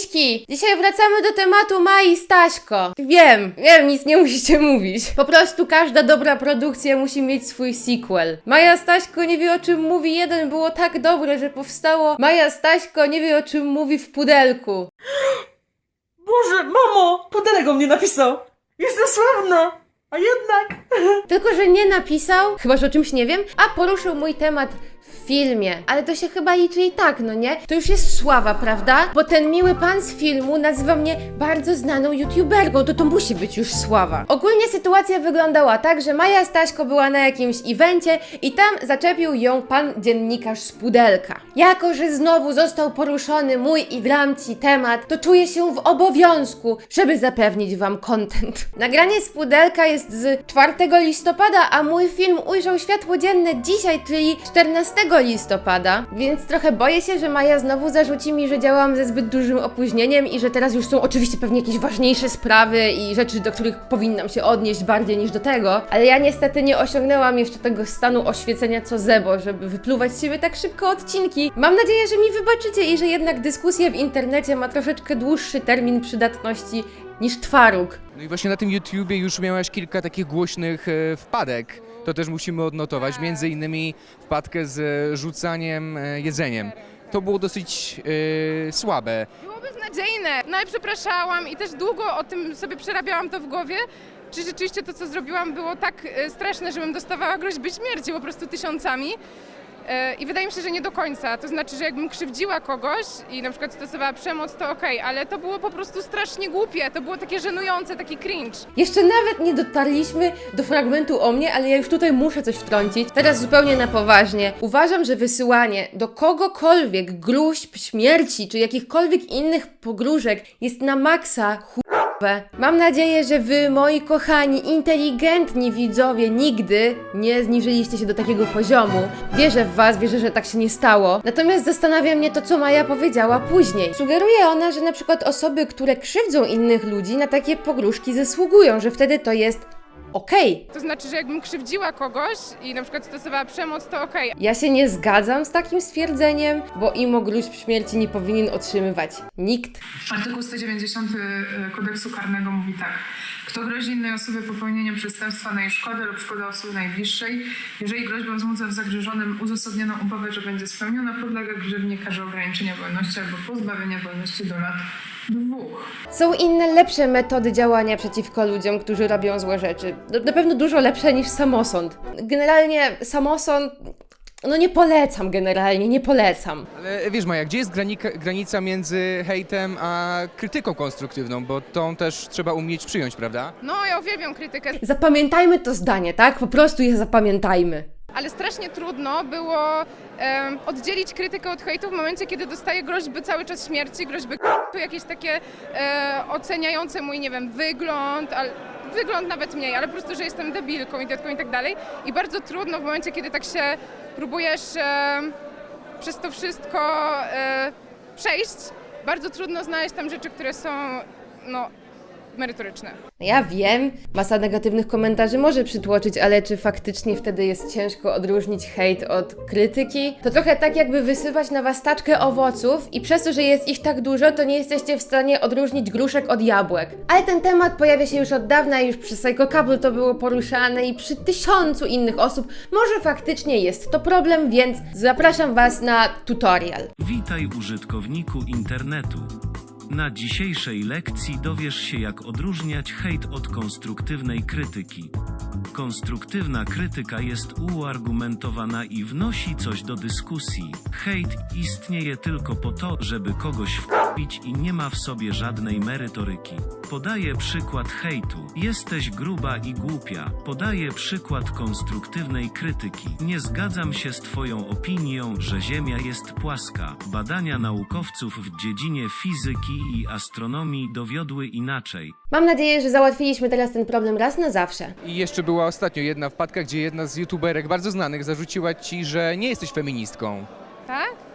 miśki! Dzisiaj wracamy do tematu Mai Staśko. Wiem, wiem, nic nie musicie mówić. Po prostu każda dobra produkcja musi mieć swój sequel. Maja Staśko nie wie o czym mówi jeden było tak dobre, że powstało Maja Staśko nie wie o czym mówi w pudelku. Boże, mamo! Pudelek o mnie napisał! Jestem sławna! A jednak... Tylko, że nie napisał, chyba że o czymś nie wiem, a poruszył mój temat w filmie. Ale to się chyba liczy i tak, no nie? To już jest sława, prawda? Bo ten miły pan z filmu nazywa mnie bardzo znaną youtuberką, to to musi być już sława. Ogólnie sytuacja wyglądała tak, że Maja Staśko była na jakimś evencie i tam zaczepił ją pan dziennikarz z pudelka. Jako, że znowu został poruszony mój i gramci temat, to czuję się w obowiązku, żeby zapewnić wam content. Nagranie z pudelka jest z 4 listopada, a mój film ujrzał światło dzienne dzisiaj, czyli 14 listopada, więc trochę boję się, że Maja znowu zarzuci mi, że działam ze zbyt dużym opóźnieniem i że teraz już są oczywiście pewnie jakieś ważniejsze sprawy i rzeczy, do których powinnam się odnieść bardziej niż do tego, ale ja niestety nie osiągnęłam jeszcze tego stanu oświecenia co Zebo, żeby wypluwać z siebie tak szybko odcinki. Mam nadzieję, że mi wybaczycie i że jednak dyskusja w internecie ma troszeczkę dłuższy termin przydatności niż twaróg. No i właśnie na tym YouTubie już miałaś kilka takich głośnych e, wpadek. To też musimy odnotować, między innymi wpadkę z e, rzucaniem e, jedzeniem. To było dosyć e, słabe. Było beznadziejne. No i przepraszałam i też długo o tym sobie przerabiałam to w głowie. Czy rzeczywiście to, co zrobiłam, było tak e, straszne, żebym dostawała groźby śmierci po prostu tysiącami. E, I wydaje mi się, że nie do końca. To znaczy, że jakbym krzywdziła kogoś i na przykład stosowała przemoc, to okej, ale to było po prostu strasznie głupie. To było takie żenujące, taki cringe. Jeszcze nawet nie dotarliśmy do fragmentu o mnie, ale ja już tutaj muszę coś wtrącić. Teraz zupełnie na poważnie. Uważam, że wysyłanie do kogokolwiek gruźb śmierci czy jakichkolwiek innych pogróżek jest na maksa chujowe. Mam nadzieję, że wy, moi kochani, inteligentni widzowie, nigdy nie zniżyliście się do takiego poziomu. Wierzę w was, wierzę, że tak się nie stało. Natomiast zastanawia mnie to, co Maja powiedziała później. Sugeruje ona, że na przykład osoby, które krzywdzą innych ludzi, na takie pogróżki zasługują, że wtedy to jest okej. To znaczy, że jakbym krzywdziła kogoś i na przykład stosowała przemoc, to okej, Ja się nie zgadzam z takim stwierdzeniem, bo imo gruźb śmierci nie powinien otrzymywać nikt. Artykuł 190 kodeksu karnego mówi tak. Kto grozi innej osobie popełnieniem przestępstwa na jej szkodę lub szkodę osoby najbliższej, jeżeli groźba wzbudza w zagrożonym uzasadnioną obawę, że będzie spełniona, podlega grzywnie karze ograniczenia wolności albo pozbawienia wolności do lat dwóch. Są inne, lepsze metody działania przeciwko ludziom, którzy robią złe rzeczy. Na- Na pewno dużo lepsze niż samosąd. Generalnie samosąd, no nie polecam generalnie, nie polecam. Ale wiesz Maja, gdzie jest granika, granica między hejtem a krytyką konstruktywną? Bo tą też trzeba umieć przyjąć, prawda? No, ja uwielbiam krytykę, Zapamiętajmy to zdanie, tak? Po prostu je zapamiętajmy. Ale strasznie trudno było em, oddzielić krytykę od hejtu w momencie, kiedy dostaję groźby cały czas śmierci, groźby k***u, jakieś takie e, oceniające mój, nie wiem, wygląd, wygląd nawet mniej, ale po prostu, że jestem debilką, idiotką i tak dalej. I bardzo trudno w momencie, kiedy tak się próbujesz e, przez to wszystko e, przejść, bardzo trudno znaleźć tam rzeczy, które są, no, merytoryczne. Ja wiem, masa negatywnych komentarzy może przytłoczyć, ale czy faktycznie wtedy jest ciężko odróżnić hejt od krytyki? To trochę tak jakby wysypać na was taczkę owoców i przez to, że jest ich tak dużo, to nie jesteście w stanie odróżnić gruszek od jabłek. Ale ten temat pojawia się już od dawna i już przy Psycho Couple to było poruszane i przy tysiącu innych osób. Może faktycznie jest to problem, więc zapraszam was na tutorial. Witaj użytkowniku internetu. Na dzisiejszej lekcji dowiesz się jak odróżniać hejt od konstruktywnej krytyki. Konstruktywna krytyka jest uargumentowana i wnosi coś do dyskusji. Hejt istnieje tylko po to, żeby kogoś i nie ma w sobie żadnej merytoryki. Podaję przykład hejtu. Jesteś gruba i głupia. Podaję przykład konstruktywnej krytyki. Nie zgadzam się z Twoją opinią, że Ziemia jest płaska. Badania naukowców w dziedzinie fizyki i astronomii dowiodły inaczej. Mam nadzieję, że załatwiliśmy teraz ten problem raz na zawsze. I jeszcze była ostatnio jedna wpadka, gdzie jedna z youtuberek bardzo znanych zarzuciła ci, że nie jesteś feministką. Tak?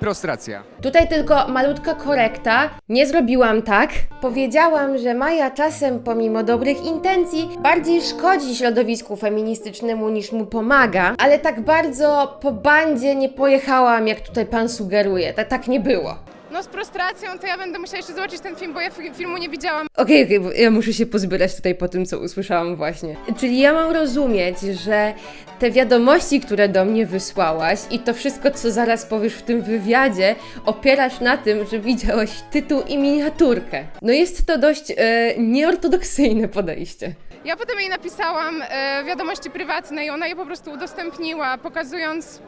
Prostracja. Tutaj tylko malutka korekta. Nie zrobiłam tak. Powiedziałam, że Maja czasem, pomimo dobrych intencji, bardziej szkodzi środowisku feministycznemu niż mu pomaga, ale tak bardzo po bandzie nie pojechałam, jak tutaj pan sugeruje. Tak, tak nie było. No z frustracją to ja będę musiała jeszcze zobaczyć ten film, bo ja fi- filmu nie widziałam. Okej, okej, bo ja muszę się pozbierać tutaj po tym, co usłyszałam właśnie. Czyli ja mam rozumieć, że te wiadomości, które do mnie wysłałaś i to wszystko, co zaraz powiesz w tym wywiadzie, opierasz na tym, że widziałaś tytuł i miniaturkę. No jest to dość e, nieortodoksyjne podejście. Ja potem jej napisałam e, wiadomości prywatne i ona je po prostu udostępniła, pokazując...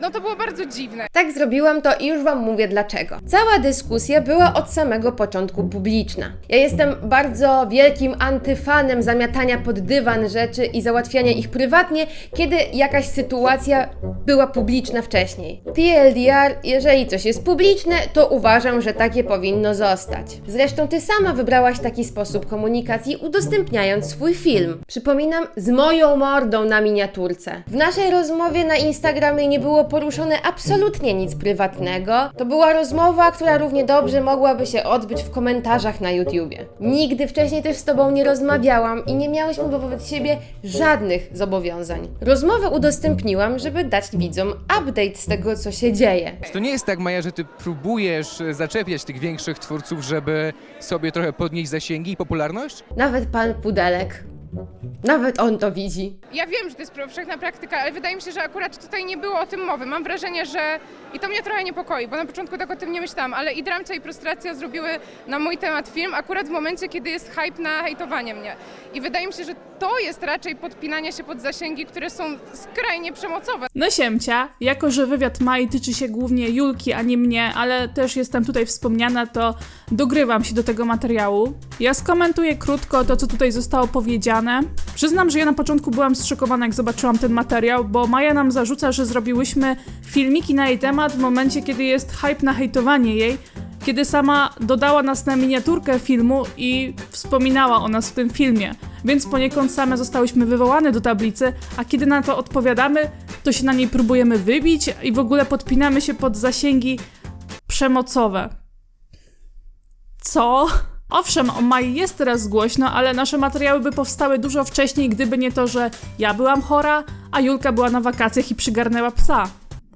No to było bardzo dziwne. Tak zrobiłam to i już Wam mówię dlaczego. Cała dyskusja była od samego początku publiczna. Ja jestem bardzo wielkim antyfanem zamiatania pod dywan rzeczy i załatwiania ich prywatnie, kiedy jakaś sytuacja była publiczna wcześniej. TLDR, jeżeli coś jest publiczne, to uważam, że takie powinno zostać. Zresztą Ty sama wybrałaś taki sposób komunikacji, udostępniając swój film. Przypominam, z moją mordą na miniaturce. W naszej rozmowie na Instagramie nie było poruszone absolutnie nic prywatnego. To była rozmowa, która równie dobrze mogłaby się odbyć w komentarzach na YouTubie. Nigdy wcześniej też z Tobą nie rozmawiałam i nie miałyśmy wobec siebie żadnych zobowiązań. Rozmowę udostępniłam, żeby dać widzom update z tego, co się dzieje. To nie jest tak, Maja, że ty próbujesz e, zaczepiać tych większych twórców, żeby sobie trochę podnieść zasięgi i popularność? Nawet pan Pudelek. Nawet on to widzi. Ja wiem, że to jest powszechna praktyka, ale wydaje mi się, że akurat tutaj nie było o tym mowy. Mam wrażenie, że i to mnie trochę niepokoi, bo na początku tak o tym nie myślałam, ale i Dramcia i Frustracja zrobiły na mój temat film akurat w momencie, kiedy jest hype na hejtowanie mnie. I wydaje mi się, że to jest raczej podpinanie się pod zasięgi, które są skrajnie przemocowe. No siemcia, jako że wywiad Mai tyczy się głównie Julki, a nie mnie, ale też jestem tutaj wspomniana, to dogrywam się do tego materiału. Ja skomentuję krótko to, co tutaj zostało powiedziane. Przyznam, że ja na początku byłam zszokowana, jak zobaczyłam ten materiał, bo Maja nam zarzuca, że zrobiłyśmy filmiki na jej temat w momencie, kiedy jest hype na hejtowanie jej, kiedy sama dodała nas na miniaturkę filmu i wspominała o nas w tym filmie. Więc poniekąd same zostałyśmy wywołane do tablicy, a kiedy na to odpowiadamy, to się na niej próbujemy wybić i w ogóle podpinamy się pod zasięgi przemocowe. Co? Owszem, o Mai jest teraz głośno, ale nasze materiały by powstały dużo wcześniej, gdyby nie to, że ja byłam chora, a Julka była na wakacjach i przygarnęła psa.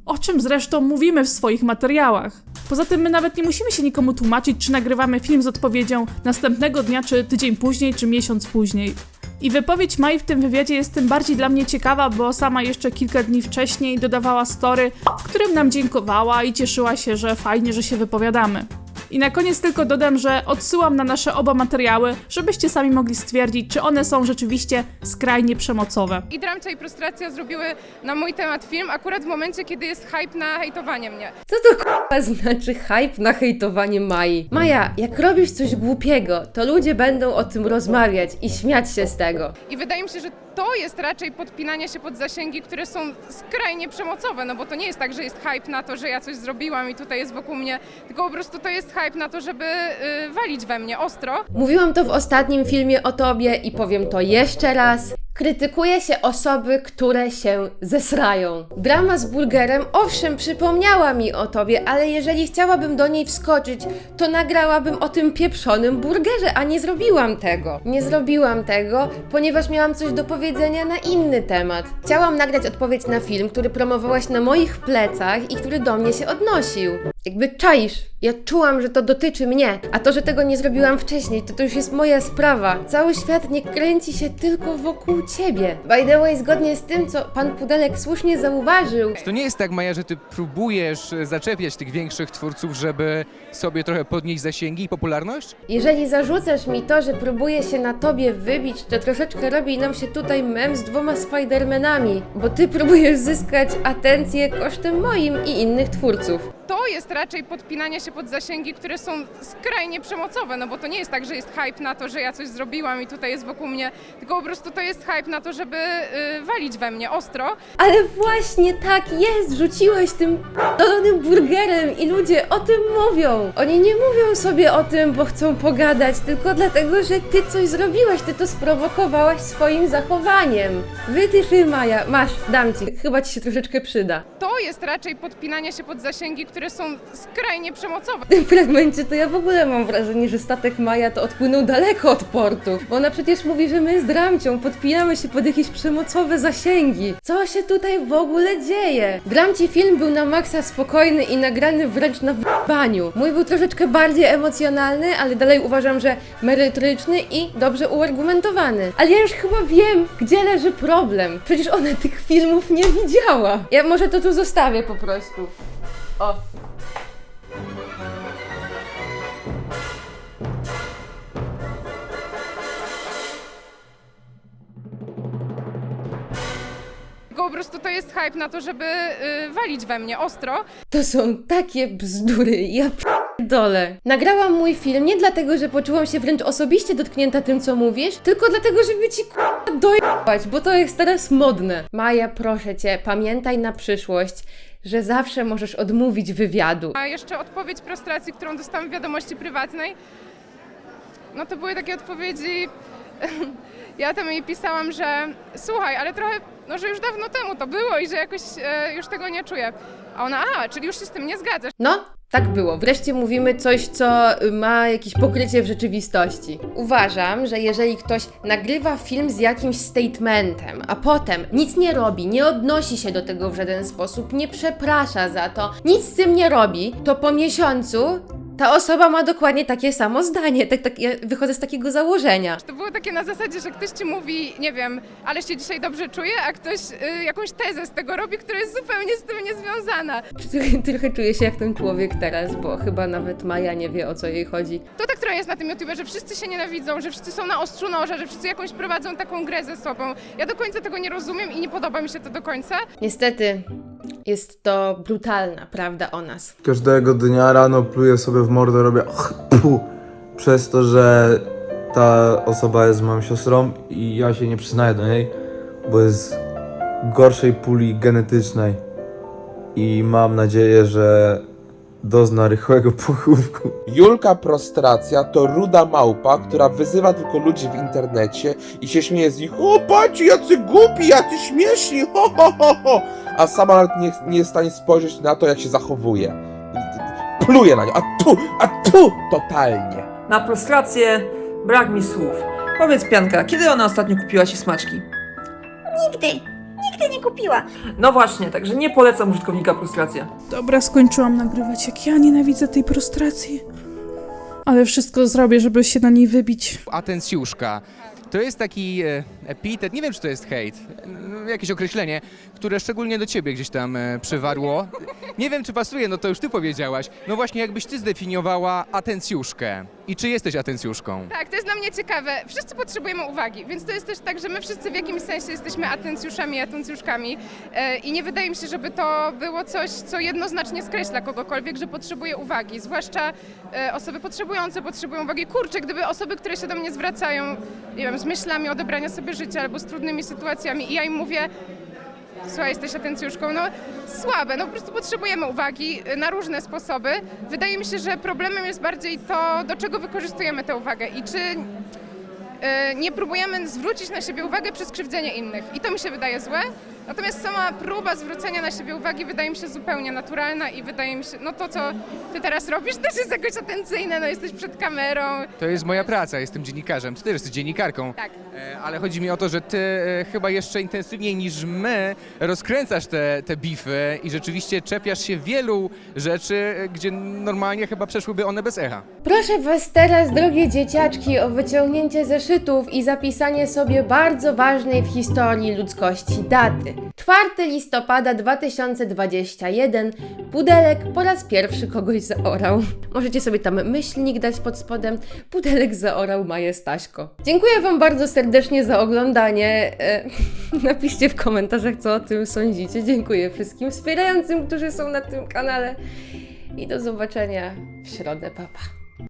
O czym zresztą mówimy w swoich materiałach. Poza tym my nawet nie musimy się nikomu tłumaczyć, czy nagrywamy film z odpowiedzią następnego dnia, czy tydzień później, czy miesiąc później. I wypowiedź Mai w tym wywiadzie jest tym bardziej dla mnie ciekawa, bo sama jeszcze kilka dni wcześniej dodawała story, w którym nam dziękowała i cieszyła się, że fajnie, że się wypowiadamy. I na koniec tylko dodam, że odsyłam na nasze oba materiały, żebyście sami mogli stwierdzić, czy one są rzeczywiście skrajnie przemocowe. I Dramcia i Frustracja zrobiły na mój temat film akurat w momencie, kiedy jest hype na hejtowanie mnie. Co to k***a znaczy hype na hejtowanie Mai? Maja, jak robisz coś głupiego, to ludzie będą o tym rozmawiać i śmiać się z tego. I wydaje mi się, że to jest raczej podpinanie się pod zasięgi, które są skrajnie przemocowe, no bo to nie jest tak, że jest hype na to, że ja coś zrobiłam i tutaj jest wokół mnie, tylko po prostu to jest hype na to, żeby y, walić we mnie ostro. Mówiłam to w ostatnim filmie o tobie i powiem to jeszcze raz. Krytykuje się osoby, które się zesrają. Drama z burgerem, owszem, przypomniała mi o tobie, ale jeżeli chciałabym do niej wskoczyć, to nagrałabym o tym pieprzonym burgerze, a nie zrobiłam tego. Nie zrobiłam tego, ponieważ miałam coś do powiedzenia na inny temat. Chciałam nagrać odpowiedź na film, który promowałaś na moich plecach i który do mnie się odnosił. Jakby czaisz, ja czułam, że to dotyczy mnie, a to, że tego nie zrobiłam wcześniej, to to już jest moja sprawa. Cały świat nie kręci się tylko wokół ciebie. By the way, zgodnie z tym, co pan Pudelek słusznie zauważył, To nie jest tak, Maja, że ty próbujesz e, zaczepiać tych większych twórców, żeby sobie trochę podnieść zasięgi i popularność? jeżeli zarzucasz mi to, że próbuję się na tobie wybić, to troszeczkę robi nam się tutaj mem z dwoma Spidermanami, bo ty próbujesz zyskać atencję kosztem moim i innych twórców. To jest raczej podpinanie się pod zasięgi, które są skrajnie przemocowe, no bo to nie jest tak, że jest hype na to, że ja coś zrobiłam i tutaj jest wokół mnie, tylko po prostu to jest hype na to, żeby y, walić we mnie ostro. Ale właśnie tak jest! Rzuciłeś tym dolonym burgerem i ludzie o tym mówią. Oni nie mówią sobie o tym, bo chcą pogadać, tylko dlatego, że ty coś zrobiłaś, ty to sprowokowałaś swoim zachowaniem. Wytyfy Maja, masz, dam ci. Chyba ci się troszeczkę przyda. To jest raczej podpinanie się pod zasięgi, które są skrajnie przemocowe. W tym fragmencie to ja w ogóle mam wrażenie, że statek Maja to odpłynął daleko od portu. Bo ona przecież mówi, że my z Dramcią podpijamy się pod jakieś przemocowe zasięgi. Co się tutaj w ogóle dzieje? Dramci film był na maksa spokojny i nagrany wręcz na baniu. Mój był troszeczkę bardziej emocjonalny, ale dalej uważam, że merytoryczny i dobrze uargumentowany. Ale ja już chyba wiem, gdzie leży problem. Przecież ona tych filmów nie widziała. Ja może to tu zostawię po prostu. O, po prostu to jest hype na to, żeby y, walić we mnie ostro. To są takie bzdury, ja dole. Nagrałam mój film nie dlatego, że poczułam się wręcz osobiście dotknięta tym, co mówisz, tylko dlatego, żeby ci k***a dojebać, bo to jest teraz modne. Maja, proszę cię, pamiętaj na przyszłość, że zawsze możesz odmówić wywiadu. A jeszcze odpowiedź prostracji, którą dostałam w wiadomości prywatnej, no to były takie odpowiedzi. Ja tam jej pisałam, że słuchaj, ale trochę, no że już dawno temu to było i że jakoś e, już tego nie czuję. A ona, a, czyli już się z tym nie zgadzasz. No, tak było. Wreszcie mówimy coś, co ma jakieś pokrycie w rzeczywistości. Uważam, że jeżeli ktoś nagrywa film z jakimś statementem, a potem nic nie robi, nie odnosi się do tego w żaden sposób, nie przeprasza za to, nic z tym nie robi, to po miesiącu ta osoba ma dokładnie takie samo zdanie. Tak, tak, ja wychodzę z takiego założenia. To było takie na zasadzie, że ktoś ci mówi, nie wiem, ale się dzisiaj dobrze czuję, a ktoś y, jakąś tezę z tego robi, która jest zupełnie z tym niezwiązana. Trochę, trochę czuję się jak ten człowiek teraz, bo chyba nawet Maja nie wie o co jej chodzi. To tak trochę jest na tym YouTubie, że wszyscy się nienawidzą, że wszyscy są na ostrzu noża, że wszyscy jakąś prowadzą taką grę ze sobą. Ja do końca tego nie rozumiem i nie podoba mi się to do końca. Niestety jest to brutalna prawda o nas. Każdego dnia rano pluję sobie w mordę, robię pu, przez to, że ta osoba jest moją siostrą i ja się nie przyznaję do niej, bo jest gorszej puli genetycznej i mam nadzieję, że dozna rychłego pochówku. Julka Prostracja to ruda małpa, która wyzywa tylko ludzi w internecie i się śmieje z nich. O, patrzcie, jacy głupi, jacy śmieszni, ho, ho, ho, ho. A sama nawet nie, nie jest w stanie spojrzeć na to, jak się zachowuje. Pluje na nią, a tu, a tu, totalnie. Na prostrację brak mi słów. Powiedz Pianka, kiedy ona ostatnio kupiła ci smaczki? Nigdy, nigdy nie kupiła. No właśnie, także nie polecam użytkownika prostracja. Dobra, skończyłam nagrywać. Jak ja nienawidzę tej prostracji. Ale wszystko zrobię, żeby się na niej wybić. Atencjuszka. To jest taki e, epitet, nie wiem czy to jest hejt, e, jakieś określenie, które szczególnie do ciebie gdzieś tam e, przywarło. Nie wiem czy pasuje, no to już ty powiedziałaś. No właśnie, jakbyś ty zdefiniowała atencjuszkę. I czy jesteś atencjuszką? Tak, to jest dla mnie ciekawe. Wszyscy potrzebujemy uwagi, więc to jest też tak, że my wszyscy w jakimś sensie jesteśmy atencjuszami, atencjuszkami e, i nie wydaje mi się, żeby to było coś, co jednoznacznie skreśla kogokolwiek, że potrzebuje uwagi. Zwłaszcza osoby potrzebujące potrzebują uwagi. Kurczę, gdyby osoby, które się do mnie zwracają, nie wiem, z myślami odebrania sobie życia albo z trudnymi sytuacjami i ja im mówię, Słuchaj, jesteś atencjuszką, no słabe, no po prostu potrzebujemy uwagi y, na różne sposoby. Wydaje mi się, że problemem jest bardziej to, do czego wykorzystujemy tę uwagę i czy y, nie próbujemy zwrócić na siebie uwagę przez krzywdzenie innych. I to mi się wydaje złe. Natomiast sama próba zwrócenia na siebie uwagi wydaje mi się zupełnie naturalna i wydaje mi się, no to co ty teraz robisz też jest jakoś atencyjne, no jesteś przed kamerą. To jest moja praca, jestem dziennikarzem, ty też jesteś dziennikarką. Tak. E, Ale chodzi mi o to, że ty e, chyba jeszcze intensywniej niż my rozkręcasz te, te bify i rzeczywiście czepiasz się wielu rzeczy, e, gdzie normalnie chyba przeszłyby one bez echa. Proszę Was teraz, drogie dzieciaczki, o wyciągnięcie zeszytów i zapisanie sobie bardzo ważnej w historii ludzkości daty. 4 listopada 2021 Pudelek po raz pierwszy kogoś zaorał. Możecie sobie tam myślnik dać pod spodem. Pudelek zaorał Maję Staśko. Dziękuję Wam bardzo serdecznie za oglądanie. E, napiszcie w komentarzach, co o tym sądzicie. Dziękuję wszystkim wspierającym, którzy są na tym kanale. I do zobaczenia w środę, papa.